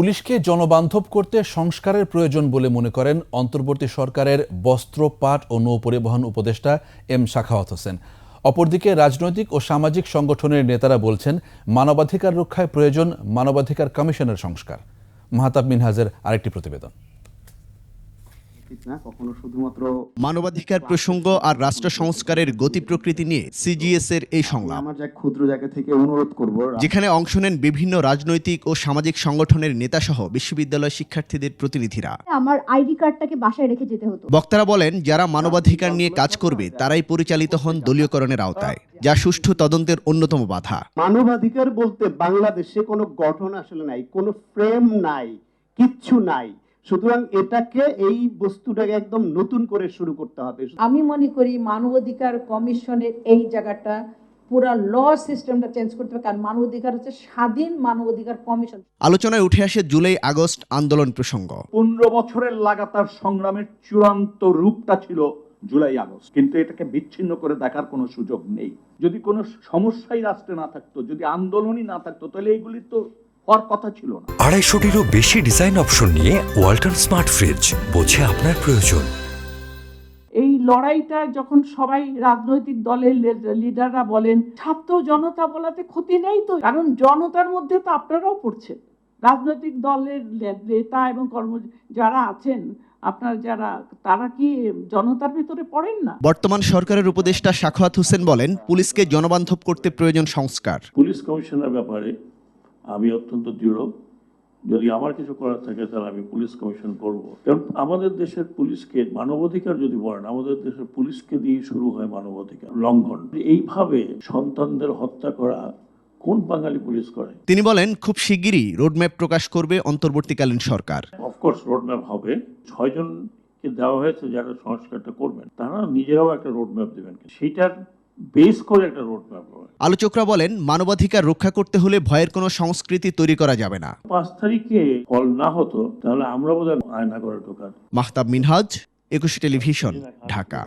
পুলিশকে জনবান্ধব করতে সংস্কারের প্রয়োজন বলে মনে করেন অন্তর্বর্তী সরকারের বস্ত্র, পাট ও নৌপরিবহন উপদেষ্টা এম শাখাওয়াত হোসেন। অপরদিকে রাজনৈতিক ও সামাজিক সংগঠনের নেতারা বলছেন, মানবাধিকার রক্ষায় প্রয়োজন মানবাধিকার কমিশনের সংস্কার। মাহতাব মিনহাজের আরেকটি প্রতিবেদন। মানবাধিকার প্রসঙ্গ আর রাষ্ট্র সংস্কারের গতি প্রকৃতি নিয়ে সিজিএস এর এই সংলাপ। ক্ষুদ্র জায়গা থেকে অনুরোধ করব। যেখানে অংশ নেন বিভিন্ন রাজনৈতিক ও সামাজিক সংগঠনের নেতা সহ বিশ্ববিদ্যালয় শিক্ষার্থীদের প্রতিনিধিরা। আমার আইডি কার্ডটাকে বাসায় রেখে যেতে হতো। বক্তারা বলেন যারা মানবাধিকার নিয়ে কাজ করবে তারাই পরিচালিত হন দলীয়করণের আওতায় যা সুষ্ঠু তদন্তের অন্যতম বাধা। মানবাধিকার বলতে বাংলাদেশে কোনো গঠন আসলে নাই কোনো ফ্রেম নাই কিচ্ছু নাই। সুতরাং এটাকে এই বস্তুটাকে একদম নতুন করে শুরু করতে হবে। আমি মনে করি মানবাধিকার কমিশনের এই জায়গাটা পুরা ল সিস্টেমটা চেঞ্জ করতে হবে কারণ মানবাধিকার হচ্ছে স্বাধীন মানবাধিকার কমিশন। আলোচনায় উঠে আসে জুলাই আগস্ট আন্দোলন প্রসঙ্গ। পনেরো বছরের লাগাতার সংগ্রামের চূড়ান্ত রূপটা ছিল জুলাই আগস্ট কিন্তু এটাকে বিচ্ছিন্ন করে দেখার কোনো সুযোগ নেই। যদি কোনো সমস্যাই রাষ্ট্রে না থাকতো যদি আন্দোলনই না থাকতো তাহলে এইগুলি তো হওয়ার কথা ছিল না। আড়াইশোটিরও বেশি ডিজাইন অপশন নিয়ে ওয়ালটন স্মার্ট ফ্রিজ বোঝে আপনার প্রয়োজন। এই লড়াইটা যখন সবাই রাজনৈতিক দলের লিডাররা বলেন ছাত্র জনতা বলাতে ক্ষতি নেই তো? কারণ জনতার মধ্যে তো আপনারাও পড়ছেন। রাজনৈতিক দলের নেতা এবং কর্ম যারা আছেন আপনার যারা তারা কি জনতার ভিতরে পড়েন না? বর্তমান সরকারের উপদেষ্টা সাখাওয়াত হোসেন বলেন পুলিশকে জনবান্ধব করতে প্রয়োজন সংস্কার। পুলিশ কমিশনের ব্যাপারে আমি অত্যন্ত দৃঢ়। যদি আমার কিছু করার থাকে তাহলে আমি পুলিশ কমিশন করব। কারণ আমাদের দেশের পুলিশকে মানবাধিকার যদি বলেন আমাদের দেশের পুলিশকে দিয়ে শুরু হয় মানবাধিকার লঙ্ঘন। এইভাবে সন্তানদের হত্যা করা কোন বাঙালি পুলিশ করে? তিনি বলেন খুব শিগগিরই রোডম্যাপ প্রকাশ করবে অন্তর্বর্তীকালীন সরকার। অফকোর্স রোডম্যাপ হবে। ছয়জনকে দেওয়া হয়েছে যারা সংস্কারটা করবেন তারা নিজেরাও একটা রোডম্যাপ দেবেন। সেইটার বেস করে একটা রোডম্যাপ আলোচকরা বলেন মানবাধিকার রক্ষা করতে হলে ভয়ের কোনো সংস্কৃতি তৈরি করা যাবে না। পাঁচ তারিখে ফল না হতো তাহলে আমরা বোধহয় আয়না করে ঢোকার। মাহতাব মিনহাজ একুশে টেলিভিশন ঢাকা।